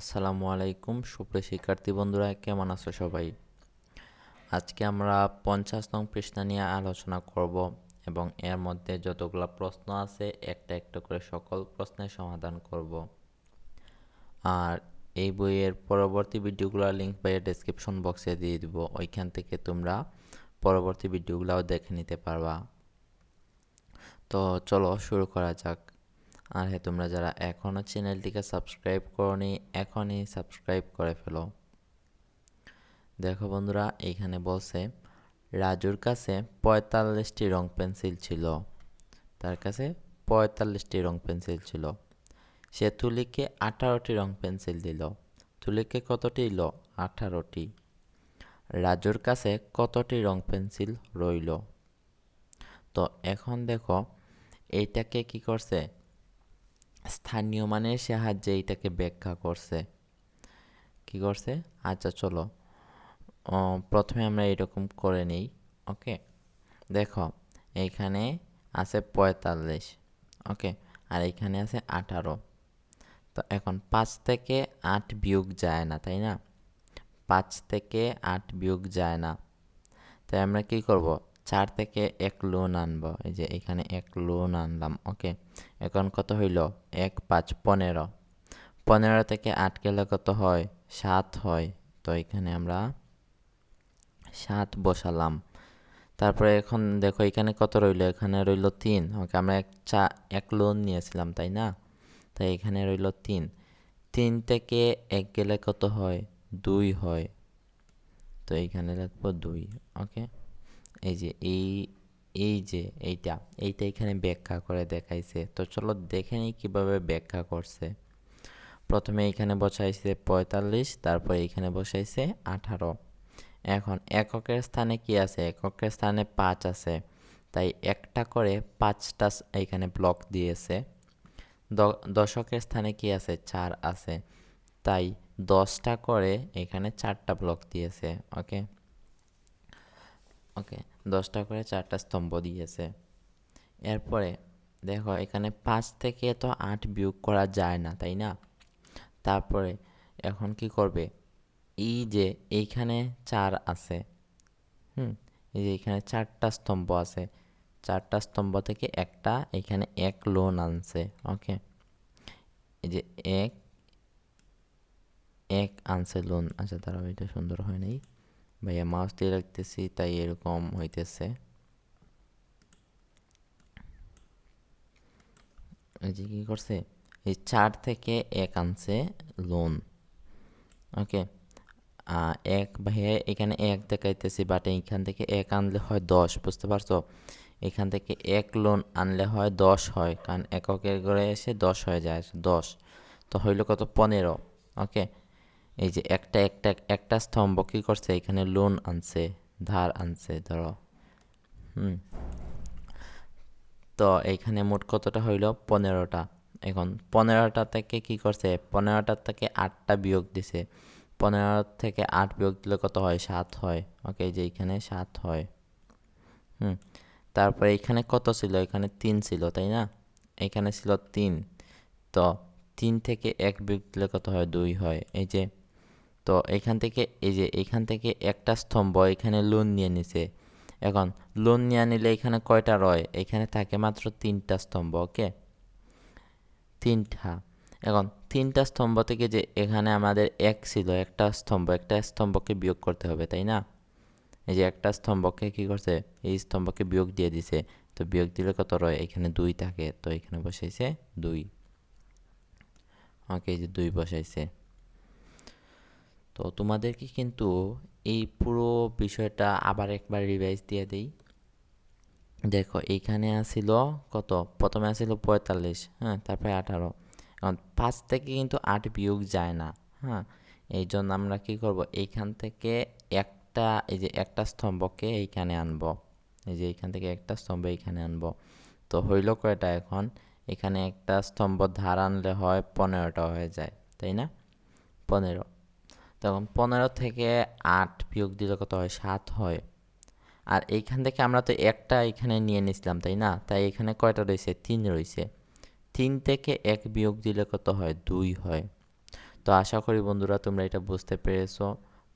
আসসালামু আলাইকুম, সুপ্রিয় শিক্ষার্থী বন্ধুরা, কেমন আছো সবাই? আজকে আমরা পঞ্চাশ নং পৃষ্ঠা নিয়ে আলোচনা করব এবং এর মধ্যে যতগুলো প্রশ্ন আছে, একটা একটা করে সকল প্রশ্নের সমাধান করব। আর এই বইয়ের পরবর্তী ভিডিওগুলোর লিঙ্ক বাইরে ডেসক্রিপশন বক্সে দিয়ে দিব, ওইখান থেকে তোমরা পরবর্তী ভিডিওগুলোও দেখে নিতে পারবা। তো চলো শুরু করা যাক। আর হ্যাঁ তোমরা যারা এখনও চ্যানেলটিকে সাবস্ক্রাইব করনি, এখনই সাবস্ক্রাইব করে ফেলো। দেখো বন্ধুরা এইখানে বলছে, রাজুর কাছে পঁয়তাল্লিশটি রং পেন্সিল ছিল। তার কাছে পঁয়তাল্লিশটি রং পেন্সিল ছিল। সে তুলিকে আঠারোটি রং পেন্সিল দিল। তুলিকে কতটি দিল? আঠারোটি। রাজুর কাছে কতটি রং পেন্সিল রইল? তো এখন দেখো, এইটাকে কি করছে? স্থানীয় মানের সাহায্যে এটাকে ব্যাখ্যা করছে। কি করছে? আচ্ছা চলো। প্রথমে আমরা এরকম করে নিই, ওকে? দেখো এইখানে আছে পঁয়তাল্লিশ, ওকে? আর এইখানে আছে আঠারো। তো এখন পাঁচ থেকে আট বিয়োগ যায় না, তাই না? পাঁচ থেকে আট বিয়োগ যায় না। তাই আমরা কি করব? চার থেকে এক লোন আনব। এই যে এখানে এক লোন আনলাম ওকে এখন কত হইল? এক পাঁচ পনেরো। পনেরো থেকে আট গেলে কত হয়? সাত হয়। তো এখানে আমরা সাত বসালাম। তারপরে এখন দেখো এখানে কত রইল? এখানে রইল তিন ওকে আমরা এক চা, এক লোন নিয়েছিলাম, তাই না? তাই এখানে রইল তিন। তিন থেকে এক গেলে কত হয়? দুই হয়। তো এইখানে লিখব দুই ওকে এই যে এই এই যে এইটা এইটা এখানে ব্যাখ্যা করে দেখাইছে। তো চলো দেখে নিই কীভাবে ব্যাখ্যা করছে। প্রথমে এখানে বসাইছে পঁয়তাল্লিশ, তারপর এখানে বসাইছে আঠারো। এখন এককের স্থানে কি আছে? এককের স্থানে পাঁচ আছে। তাই একটা করে পাঁচটা এখানে ব্লক দিয়েছে। দশকের স্থানে কি আছে? চার আছে। তাই দশটা করে এখানে চারটা ব্লক দিয়েছে ওকে ওকে, দশটা করে চারটা স্তম্ভ দিয়েছে। এরপরে দেখো, এখানে পাঁচ থেকে তো আট বিয়োগ করা যায় না, তাই না? তারপরে এখন কি করবে? এই যে এইখানে চার আছে, হুম? এই যে এখানে চারটা স্তম্ভ আছে, চারটা স্তম্ভ থেকে একটা, এখানে এক লোন আনছে, ওকে? এই যে এক এক আনছে লোন। আচ্ছা তারা এটা সুন্দর হয় নাই। ভাইয়া মাউস দিয়ে রাখতেছি তাই এরকম হইতেছে এই যে কী করছে এই চার থেকে এক আনছে লোন ওকে এক ভাইয়া এখানে এক দেখাইতেছি বাট এইখান থেকে এক আনলে হয় দশ বুঝতে পারছ এখান থেকে এক লোন আনলে হয় দশ হয় কারণ এককের ঘরে এসে দশ হয়ে যায় দশ তো হইল কত পনেরো ওকে এই যে একটা একটা একটা স্তম্ভ কী করছে? এখানে লোন আনছে, ধার আনছে, ধরো। হুম। তো এইখানে মোট কতটা হইল? পনেরোটা। এখন পনেরোটা থেকে কি করছে? পনেরোটা থেকে আটটা বিয়োগ দিছে। পনেরো থেকে আট বিয়োগ দিলে কত হয়? সাত হয়। ওকে যে এখানে সাত হয়। হুম। তারপরে এখানে কত ছিল? এখানে তিন ছিল, তাই না? এখানে ছিল তিন। তো তিন থেকে এক বিয়োগ দিলে কত হয়? দুই হয়। এই যে তো এখান থেকে, এই যে এখান থেকে একটা স্তম্ভ এখানে লোন নিয়ে নিছে। এখন লোন নিয়ে নিলে এখানে কয়টা রয়? এখানে থাকে মাত্র তিনটা স্তম্ভ, ওকে? তিনটা। এখন তিনটা স্তম্ভ থেকে যে এখানে আমাদের এক ছিল, একটা স্তম্ভ, একটা স্তম্ভকে বিয়োগ করতে হবে, তাই না? এই যে একটা স্তম্ভকে কি করছে? এই স্তম্ভকে বিয়োগ দিয়ে দিছে। তো বিয়োগ দিলে কত রয়? এখানে দুই থাকে, তো এখানে বসাইছে দুই। ওকে এই যে দুই বসাইছে। তো তোমাদেরকে কিন্তু এই পুরো বিষয়টা আবার একবার রিভাইজ দিয়ে দিই। দেখো এইখানে আসিল কত? প্রথমে আসিল পঁয়তাল্লিশ হ্যাঁ তারপরে আঠারো। এখন পাঁচ থেকে কিন্তু আট বিয়োগ যায় না হ্যাঁ এই জন্য আমরা কী করব? এইখান থেকে একটা, এই যে একটা স্তম্ভকে এইখানে আনব। এই যে এইখান থেকে একটা স্তম্ভ এইখানে আনব। তো হইল কয়টা এখন? এখানে একটা স্তম্ভ ধার আনলে হয় পনেরোটা হয়ে যায়, তাই না? পনেরো। তখন পনেরো থেকে আট বিয়োগ দিলে কত হয়? সাত হয়। আর এইখান থেকে আমরা তো একটা এখানে নিয়ে নিছিলাম, তাই না? তাই এখানে কয়টা রয়েছে? তিন রয়েছে। তিন থেকে এক বিয়োগ দিলে কত হয়? দুই হয়। তো আশা করি বন্ধুরা তোমরা এটা বুঝতে পেরেছ।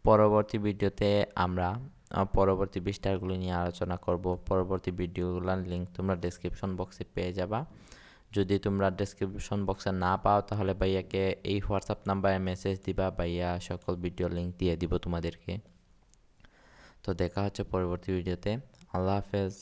পরবর্তী ভিডিওতে আমরা পরবর্তী বিস্তারগুলো নিয়ে আলোচনা করব। পরবর্তী ভিডিওগুলোর লিঙ্ক তোমরা ডেসক্রিপশন বক্সে পেয়ে যাবা। যদি তোমরা ডেসক্রিপশন বক্সে না পাও, তাহলে ভাইয়াকে এই হোয়াটসঅ্যাপ নাম্বারে মেসেজ দিবা, ভাইয়া সকল ভিডিও লিঙ্ক দিয়ে দিব তোমাদেরকে। তো দেখা হচ্ছে পরবর্তী ভিডিওতে আল্লাহ হাফেজ।